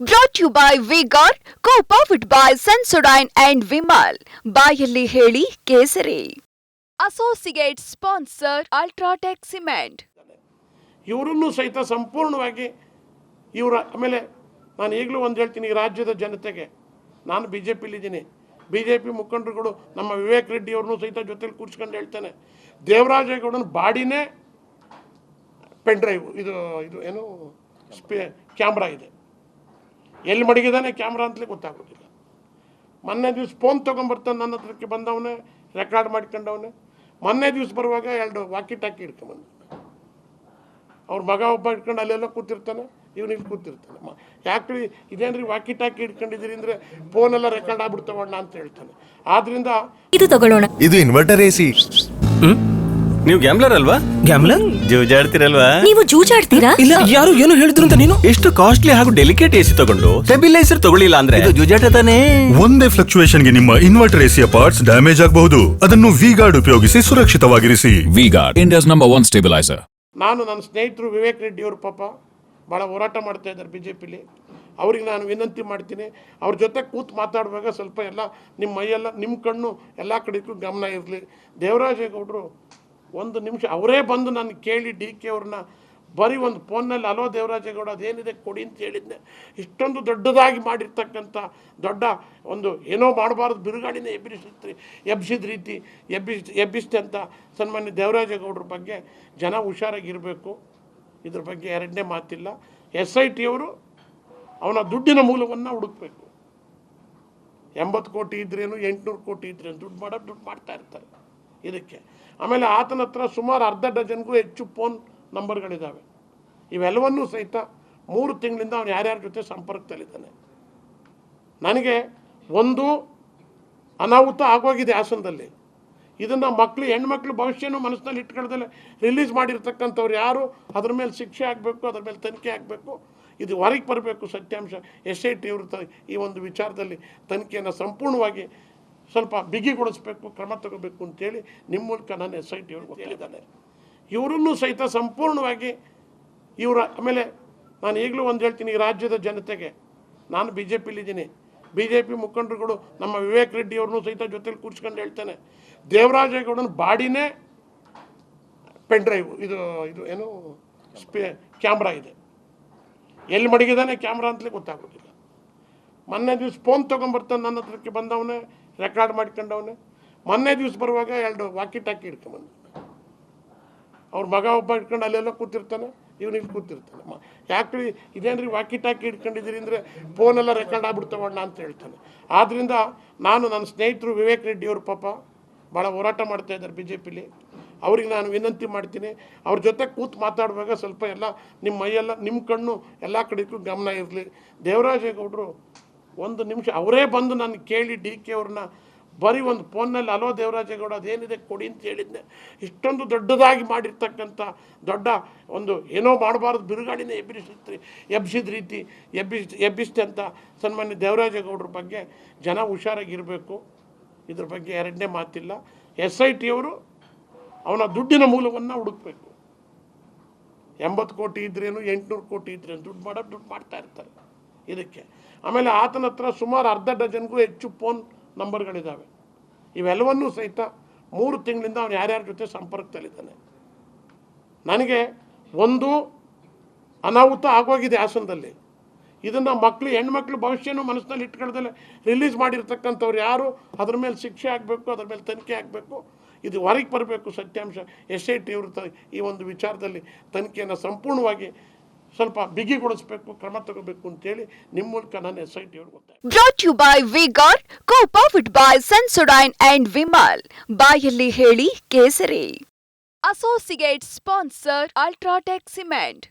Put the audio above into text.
Brought you by VGuard co powered by Sensodyne and Vimal ಬಾಯಲ್ಲಿ ಹೇಳಿ ಕೇಸರಿ. Associate sponsor UltraTech cement ಇವರನ್ನು ಸಹಿತ ಸಂಪೂರ್ಣವಾಗಿ ಇವರ ಆಮೇಲೆ ನಾನು ಈಗಲೂ ಒಂದು ಹೇಳ್ತೀನಿ ಈ ರಾಜ್ಯದ ಜನತೆಗೆ. ನಾನು ಬಿ ಜೆ ಪಿಲಿದ್ದೀನಿ ಬಿ ಜೆ ಪಿ ಮುಖಂಡರುಗಳು ನಮ್ಮ ವಿವೇಕ್ ರೆಡ್ಡಿ ಅವ್ರನ್ನೂ ಸಹಿತ ಜೊತೆಲಿ ಕೂರ್ಸ್ಕೊಂಡು ಹೇಳ್ತೇನೆ. ದೇವರಾಜೇಗೌಡನ ಬಾಡಿನೇ ಪೆನ್ ಡ್ರೈವ್ ಇದು ಇದು ಏನು ಸ್ಪೇ ಕ್ಯಾಮ್ರಾ ಇದೆ. ಎಲ್ಲಿ ಮಡಗಿದಾನೆ? ಕ್ಯಾಮ್ರಾ ಅಂತಲೇ ಗೊತ್ತಾಗೋದಿಲ್ಲ ಮೊನ್ನೆ ದಿವ್ಸ ಫೋನ್ ತೊಗೊಂಬರ್ತಾನೆ ನನ್ನ ಹತ್ರಕ್ಕೆ ಬಂದವನೇ ರೆಕಾರ್ಡ್ ಮಾಡ್ಕೊಂಡವನೆ. ಮೊನ್ನೆ ದಿವ್ಸ ಬರುವಾಗ ಎರಡು ವಾಕಿ ಟಾಕಿ ಹಿಡ್ಕೊಂಬಂದ ಅವ್ರ ಮಗ ಒಬ್ಬ ಇಟ್ಕೊಂಡು ಅಲ್ಲೆಲ್ಲ ಕೂತಿರ್ತಾನೆ ಇವನು ಇಲ್ಲಿ ಕೂತಿರ್ತಾನೆ. ಮ- ಯಾಕ್ರಿ? ಇದೇನ್ರಿ ವಾಕಿ ಟಾಕಿ ಇಟ್ಕೊಂಡಿದ್ದೀರಿ ಅಂದರೆ ಫೋನೆಲ್ಲ ರೆಕಾರ್ಡ್ ಆಗ್ಬಿಡ್ತಾವಣ್ಣ ಅಂತ ಹೇಳ್ತಾನೆ. ಆದ್ರಿಂದ ಇದು ತಗೊಳ್ಳೋಣ. ಇದು ಇನ್ವರ್ಟರ್ ಎಸಿ ನೀವು ಗ್ಯಾಮ್ಲರ್ ಅಲ್ವಾ? ಗ್ಯಾಮ್ಲರ್ ಜೂಜಾಡ್ತಿರಲ್ವಾ? ನೀವು ಜೂಜಾಡ್ತೀರಾ? ಇಲ್ಲ ಯಾರು ಏನು ಹೇಳಿದ್ರು ಅಂತ ನೀನು? ಎಷ್ಟು ಕಾಸ್ಟ್ಲಿ ಹಾಗೂ ಡೆಲಿಕೇಟ್ ಎಸಿ ತಗೊಂಡು ಸ್ಟೆಬಿಲೈಸರ್ ತಗೊಳ್ಳಿಲ್ಲ ಅಂದ್ರೆ? ಇದು ಜೂಜಾಟ ತಾನೇ? ಒಂದೇ ಫ್ಲಕ್ಚುಯೇಷನ್ಗೆ ನಿಮ್ಮ ಇನ್ವರ್ಟರ್ ಎಸಿಯ ಪಾರ್ಟ್ಸ್ ಡ್ಯಾಮೇಜ್ ಆಗಬಹುದು. ಅದನ್ನು ವಿ ಗಾರ್ಡ್ ಉಪಯೋಗಿಸಿ ಸುರಕ್ಷಿತವಾಗಿರಿಸಿ. VGuard India's number one stabilizer. ನಾನು ನನ್ನ ಸ್ನೇಹಿತರು ವಿವೇಕ್ ರೆಡ್ಡಿ ಅವರು ಪಾಪ ಭಾಳ ಹೋರಾಟ ಮಾಡ್ತಾ ಇದ್ದಾರೆ ಬಿಜೆಪಿಲಿ. ಜೆ ಪಿಲಿ ಅವ್ರಿಗೆ ನಾನು ವಿನಂತಿ ಮಾಡ್ತೀನಿ ಅವ್ರ ಜೊತೆ ಕೂತು ಮಾತಾಡುವಾಗ ಸ್ವಲ್ಪ ಎಲ್ಲ ನಿಮ್ಮ ಮೈಯೆಲ್ಲ ನಿಮ್ಮ ಕಣ್ಣು ಎಲ್ಲ ಕಡೆಗೂ ಗಮನ ಇರಲಿ. ದೇವರಾಜೇಗೌಡರು ಒಂದು ನಿಮಿಷ, ಅವರೇ ಬಂದು ನಾನು ಕೇಳಿ ಡಿ ಕೆ ಅವ್ರನ್ನ ಬರೀ ಒಂದು ಫೋನ್ನಲ್ಲಿ, ಅಲೋ ದೇವರಾಜೇಗೌಡ, ಅದೇನಿದೆ ಕೊಡಿ ಅಂತ ಹೇಳಿದ್ದೆ ಇಷ್ಟೊಂದು ದೊಡ್ಡದಾಗಿ ಮಾಡಿರ್ತಕ್ಕಂಥ ದೊಡ್ಡ ಒಂದು ಏನೋ ಮಾಡಬಾರ್ದು, ಬಿರುಗಾಳಿನೇ ಎಬ್ಬಿಸಿದ್ರಿ ಎಬ್ಬಿಸಿದ ರೀತಿ ಎಬ್ಬಿಸ್ ಅಂತ ಸನ್ಮಾನ್ಯ ದೇವರಾಜೇಗೌಡ್ರ ಬಗ್ಗೆ ಜನ ಹುಷಾರಾಗಿರಬೇಕು. ಇದ್ರ ಬಗ್ಗೆ ಎರಡನೇ ಮಾತಿಲ್ಲ. ಎಸ್ ಐ ಟಿಯವರು ಅವನ ದುಡ್ಡಿನ ಮೂಲವನ್ನು ಹುಡುಕಬೇಕು. ಎಂಬತ್ತು ಕೋಟಿ ಇದ್ರೇನು, ಎಂಟುನೂರು ಕೋಟಿ ಇದ್ರೇನು, ದುಡ್ಡು ಮಾಡೋದು ದುಡ್ಡು ಮಾಡ್ತಾ ಇರ್ತಾರೆ. ಇದಕ್ಕೆ. ಆಮೇಲೆ ಆತನ ಹತ್ರ ಸುಮಾರು ಅರ್ಧ ಡಜನ್ಗೂ ಹೆಚ್ಚು ಫೋನ್ ನಂಬರ್ಗಳಿದ್ದಾವೆ ಇವೆಲ್ಲವನ್ನೂ ಸಹಿತ ಮೂರು ತಿಂಗಳಿಂದ ಅವನು ಯಾರ್ಯಾರ ಜೊತೆ ಸಂಪರ್ಕದಲ್ಲಿದ್ದಾನೆ. ನನಗೆ ಒಂದು ಅನಾಹುತ ಆಗೋಗಿದೆ ಹಾಸನದಲ್ಲಿ. ಇದನ್ನು ಮಕ್ಕಳು ಹೆಣ್ಮಕ್ಳು ಭವಿಷ್ಯನೂ ಮನಸ್ಸಿನಲ್ಲಿ ಇಟ್ಕೊಳ್ದಲ್ಲೇ ರಿಲೀಸ್ ಮಾಡಿರ್ತಕ್ಕಂಥವ್ರು ಯಾರು? ಅದ್ರ ಮೇಲೆ ಶಿಕ್ಷೆ ಆಗಬೇಕು, ಅದ್ರ ಮೇಲೆ ತನಿಖೆ ಆಗಬೇಕು. ಇದು ಹೊರಗೆ ಬರಬೇಕು ಸತ್ಯಾಂಶ. ಎಸ್ ಐ ಟಿ ಈ ಒಂದು ವಿಚಾರದಲ್ಲಿ ತನಿಖೆಯನ್ನು ಸಂಪೂರ್ಣವಾಗಿ ಸ್ವಲ್ಪ ಬಿಗಿಗೊಳಿಸ್ಬೇಕು ಕ್ರಮ ತಗೋಬೇಕು ಅಂತೇಳಿ ನಿಮ್ಮ ಮೂಲಕ ನಾನು ಎಸ್ ಐ ಟಿ ಅವ್ರಿಗೆ ಹೇಳಿದ್ದಾನೆ. ಇವರನ್ನು ಸಹಿತ ಸಂಪೂರ್ಣವಾಗಿ ಇವರ ಆಮೇಲೆ ನಾನು ಈಗಲೂ ಒಂದು ಹೇಳ್ತೀನಿ ಈ ರಾಜ್ಯದ ಜನತೆಗೆ ನಾನು ಬಿ ಜೆ ಪಿಲಿದ್ದೀನಿ ಬಿ ಜೆ ಪಿ ಮುಖಂಡರುಗಳು ನಮ್ಮ ವಿವೇಕ್ ರೆಡ್ಡಿ ಅವ್ರನ್ನೂ ಸಹಿತ ಜೊತೆಲಿ ಕೂರ್ಸ್ಕೊಂಡು ಹೇಳ್ತಾನೆ. ದೇವರಾಜೇಗೌಡನ ಬಾಡಿನೇ ಪೆನ್ ಡ್ರೈವ್ ಇದು ಇದು ಏನು ಸ್ಪೇ ಕ್ಯಾಮ್ರಾ ಇದೆ. ಎಲ್ಲಿ ಮಡಗಿದಾನೆ ಕ್ಯಾಮ್ರಾ ಅಂತಲೇ ಗೊತ್ತಾಗೋದಿಲ್ಲ. ಮೊನ್ನೆ ದಿವ್ಸ ಫೋನ್ ತೊಗೊಂಬರ್ತಾನೆ ನನ್ನ ಹತ್ರಕ್ಕೆ ಬಂದವನೇ ರೆಕಾರ್ಡ್ ಮಾಡ್ಕೊಂಡವನು. ಮೊನ್ನೆ ದಿವ್ಸ ಬರುವಾಗ ಎರಡು ವಾಕಿ ಟಾಕಿ ಹಿಡ್ಕೊಂಬಂದ ಅವ್ರ ಮಗ ಒಬ್ಬ ಇಟ್ಕೊಂಡು ಅಲ್ಲೆಲ್ಲ ಕೂತಿರ್ತಾನೆ ಇವನು ಇಲ್ಲಿ ಕೂತಿರ್ತಾನೆ ಯಾಕೆ ಇದೇನ್ರಿ ವಾಕಿ ಟಾಕಿ ಹಿಡ್ಕೊಂಡಿದ್ದೀರಿ ಅಂದರೆ ಫೋನೆಲ್ಲ ರೆಕಾರ್ಡ್ ಆಗ್ಬಿಡ್ತಾವಣ್ಣ ಅಂತ ಹೇಳ್ತಾನೆ. ಆದ್ದರಿಂದ ನಾನು ನನ್ನ ಸ್ನೇಹಿತರು ವಿವೇಕ್ ರೆಡ್ಡಿ ಅವರು ಪಾಪ ಭಾಳ ಹೋರಾಟ ಮಾಡ್ತಾ ಇದ್ದಾರೆ ಬಿ ಜೆ ಪಿಲಿ ಅವ್ರಿಗೆ ನಾನು ವಿನಂತಿ ಮಾಡ್ತೀನಿ, ಅವ್ರ ಜೊತೆ ಕೂತು ಮಾತಾಡುವಾಗ ಸ್ವಲ್ಪ ಎಲ್ಲ ನಿಮ್ಮ ಮೈಯೆಲ್ಲ, ನಿಮ್ಮ ಕಣ್ಣು ಎಲ್ಲ ಕಡೆಗೂ ಗಮನ ಇರಲಿ. ದೇವರಾಜೇಗೌಡರು ಒಂದು ನಿಮಿಷ ಅವರೇ ಬಂದು ನಾನು ಕೇಳಿ ಡಿ ಕೆ ಅವ್ರನ್ನ ಬರೀ ಒಂದು ಫೋನ್ನಲ್ಲಿ ಅಲೋ ದೇವರಾಜೇಗೌಡ ಅದೇನಿದೆ ಕೊಡಿ ಅಂತ ಹೇಳಿದ್ದೆ ಇಷ್ಟೊಂದು ದೊಡ್ಡದಾಗಿ ಮಾಡಿರ್ತಕ್ಕಂಥ ದೊಡ್ಡ ಒಂದು ಏನೋ ಮಾಡಬಾರ್ದು ಬಿರುಗಾಡಿನ ಎಬ್ಬಿಸಿದ್ರಿ, ಎಬ್ಬಿಸಿದ ರೀತಿ, ಎಬ್ಬಿಸ್ ಅಂತ ಸನ್ಮಾನ್ಯ ದೇವರಾಜೇಗೌಡರ ಬಗ್ಗೆ ಜನ ಹುಷಾರಾಗಿರಬೇಕು. ಇದ್ರ ಬಗ್ಗೆ ಎರಡನೇ ಮಾತಿಲ್ಲ. ಎಸ್ ಐ ಟಿಯವರು ಅವನ ದುಡ್ಡಿನ ಮೂಲವನ್ನು ಹುಡುಕಬೇಕು. ಎಂಬತ್ತು ಕೋಟಿ ಇದ್ರೇನು, ಎಂಟುನೂರು ಕೋಟಿ ಇದ್ರೇನು, ದುಡ್ಡು ಮಾಡೋದು ದುಡ್ಡು ಮಾಡ್ತಾ ಇರ್ತಾರೆ. ಇದಕ್ಕೆ. ಆಮೇಲೆ ಆತನ ಹತ್ರ ಸುಮಾರು ಅರ್ಧ ಡಜನ್ಗೂ ಹೆಚ್ಚು ಫೋನ್ ನಂಬರ್ಗಳಿದ್ದಾವೆ ಇವೆಲ್ಲವನ್ನೂ ಸಹಿತ ಮೂರು ತಿಂಗಳಿಂದ ಅವನು ಯಾರ್ಯಾರ ಜೊತೆ ಸಂಪರ್ಕದಲ್ಲಿದ್ದಾನೆ. ನನಗೆ ಒಂದು ಅನಾಹುತ ಆಗೋಗಿದೆ ಹಾಸನದಲ್ಲಿ. ಇದನ್ನು ಮಕ್ಕಳು ಹೆಣ್ಮಕ್ಳು ಭವಿಷ್ಯನು ಮನಸ್ಸಿನಲ್ಲಿ ಇಟ್ಕೊಳ್ದಲ್ಲೇ ರಿಲೀಸ್ ಮಾಡಿರ್ತಕ್ಕಂಥವ್ರು ಯಾರು? ಅದ್ರ ಮೇಲೆ ಶಿಕ್ಷೆ ಆಗಬೇಕು, ಅದ್ರ ಮೇಲೆ ತನಿಖೆ ಆಗಬೇಕು. ಇದು ಹೊರಗೆ ಬರಬೇಕು ಸತ್ಯಾಂಶ. ಎಸ್ ಐ ಟಿ ಈ ಒಂದು ವಿಚಾರದಲ್ಲಿ ತನಿಖೆಯನ್ನು ಸಂಪೂರ್ಣವಾಗಿ ಸ್ವಲ್ಪ ಬಿಗಿಗೊಳಿಸಬೇಕು ಕ್ರಮ ತಗೋಬೇಕು ಅಂತೇಳಿ ನಿಮ್ಮ ಮೂಲಕ ನಾನು S I T brought you by VGuard co powered by Sensodyne and Vimal ಬಾಯಲ್ಲಿ ಹೇಳಿ ಕೇಸರಿ. Associate sponsor UltraTech cement